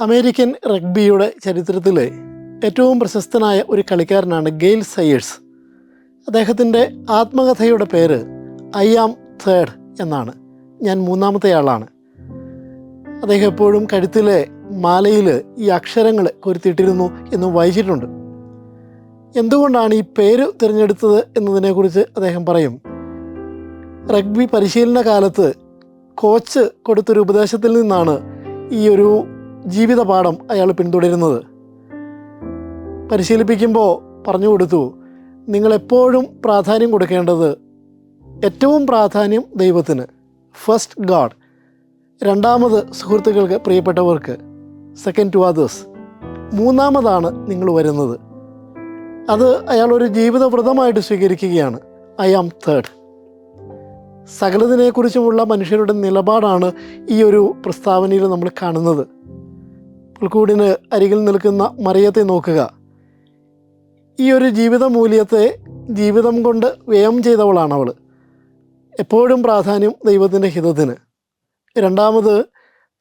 American റഗ്ബിയുടെ ചരിത്രത്തിലെ ഏറ്റവും പ്രശസ്തനായ ഒരു കളിക്കാരനാണ് ഗെയിൽ സയേഴ്സ്. അദ്ദേഹത്തിന്റെ ആത്മകഥയുടെ പേര് ഐ ആം തേർഡ് എന്നാണ്. ഞാൻ മൂന്നാമത്തെ ആളാണ് അദ്ദേഹം എപ്പോഴും കഴുത്തിലെ മാലയിൽ ഈ അക്ഷരങ്ങൾ കൊരുത്തിയിട്ടിരുന്നു എന്ന് വായിച്ചിട്ടുണ്ട്. എന്തുകൊണ്ടാണ് ഈ പേര് തിരഞ്ഞെടുത്തത് എന്നതിനെക്കുറിച്ച് അദ്ദേഹം പറയും. റഗ്ബി പരിശീലന കാലത്ത് കോച്ച് കൊടുത്തൊരു ഉപദേശത്തിൽ നിന്നാണ് ഈ ഒരു ജീവിത പാഠം അയാൾ പിന്തുടരുന്നത്. പരിശീലിപ്പിക്കുമ്പോൾ പറഞ്ഞു കൊടുത്തു നിങ്ങളെപ്പോഴും പ്രാധാന്യം കൊടുക്കേണ്ടത് ഏറ്റവും പ്രാധാന്യം ദൈവത്തിന് ഫസ്റ്റ് ഗാഡ്. രണ്ടാമത് സുഹൃത്തുക്കൾക്ക് പ്രിയപ്പെട്ടവർക്ക് സെക്കൻഡ് ടു അതേഴ്സ്. മൂന്നാമതാണ് നിങ്ങൾ വരുന്നത്. അത് അയാൾ ഒരു ജീവിതവ്രതമായിട്ട് സ്വീകരിക്കുകയാണ്. I am third. സകലതിനെക്കുറിച്ചുമുള്ള മനുഷ്യരുടെ നിലപാടാണ് ഈ ഒരു പ്രസ്താവനയിൽ നമ്മൾ കാണുന്നത്. പുൽക്കൂടിന് അരികിൽ നിൽക്കുന്ന മറിയത്തെ നോക്കുക. ഈ ഒരു ജീവിത മൂല്യത്തെ ജീവിതം കൊണ്ട് വ്യയം ചെയ്തവളാണ് അവൾ. എപ്പോഴും പ്രാധാന്യം ദൈവത്തിന്റെ ഹിതത്തിന്. രണ്ടാമത്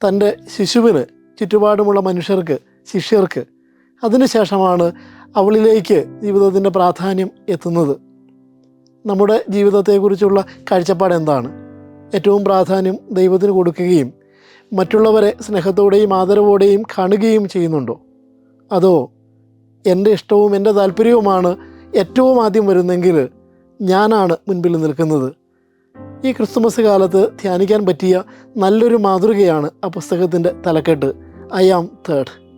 തന്റെ ശിശുവിന് ചുറ്റുപാടുമുള്ള മനുഷ്യർക്ക് ശിഷ്യർക്ക് അതിനുശേഷമാണ് അവളിലേക്ക് ജീവിതത്തിന്റെ പ്രാധാന്യം എത്തുന്നത്. നമ്മുടെ ജീവിതത്തെക്കുറിച്ചുള്ള കാഴ്ചപ്പാട് എന്താണ്? ഏറ്റവും പ്രാധാന്യം ദൈവത്തിന് കൊടുക്കുകയും മറ്റുള്ളവരെ സ്നേഹത്തോടെയും ആദരവോടെയും കാണുകയും ചെയ്യുന്നുണ്ടോ? അതോ എന്റെ ഇഷ്ടവും എന്റെ താല്പര്യവുമാണ് ഏറ്റവും ആദ്യം വരുന്നെങ്കിൽ ഞാനാണ് മുൻപിൽ നിൽക്കുന്നത്? ഈ ക്രിസ്തുമസ് കാലത്ത് ധ്യാനിക്കാൻ പറ്റിയ നല്ലൊരു മാതൃകയാണ് ആ പുസ്തകത്തിന്റെ തലക്കെട്ട്. I am third.